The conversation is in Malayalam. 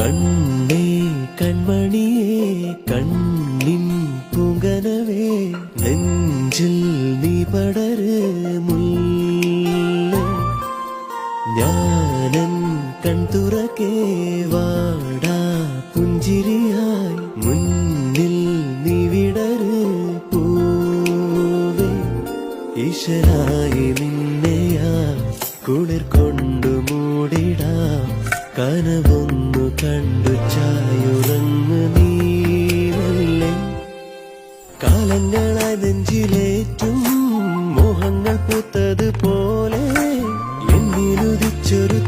കണ്ണേ കൺമണിയേ കണ്ണിൻ പുകനവേ നെഞ്ചിൽ നീ പടര് മുല്ല ഞാനൻ കൺതുറക്കേ വാടാ പുഞ്ചിരിയായി മുന്നിൽ നീ വിടര് പൂവേ. ഈശ്വരായി നിന്നെയാ കുളിർ കൊണ്ടു മൂടിടാം കനവൊന്നു കണ്ടു ചായുറങ്ങ് നീവല്ലേ കാലങ്ങളായി നെഞ്ചിലേറ്റും മോഹങ്ങൾ പൂത്തത് പോലെ എന്നിലുദിച്ചൊരു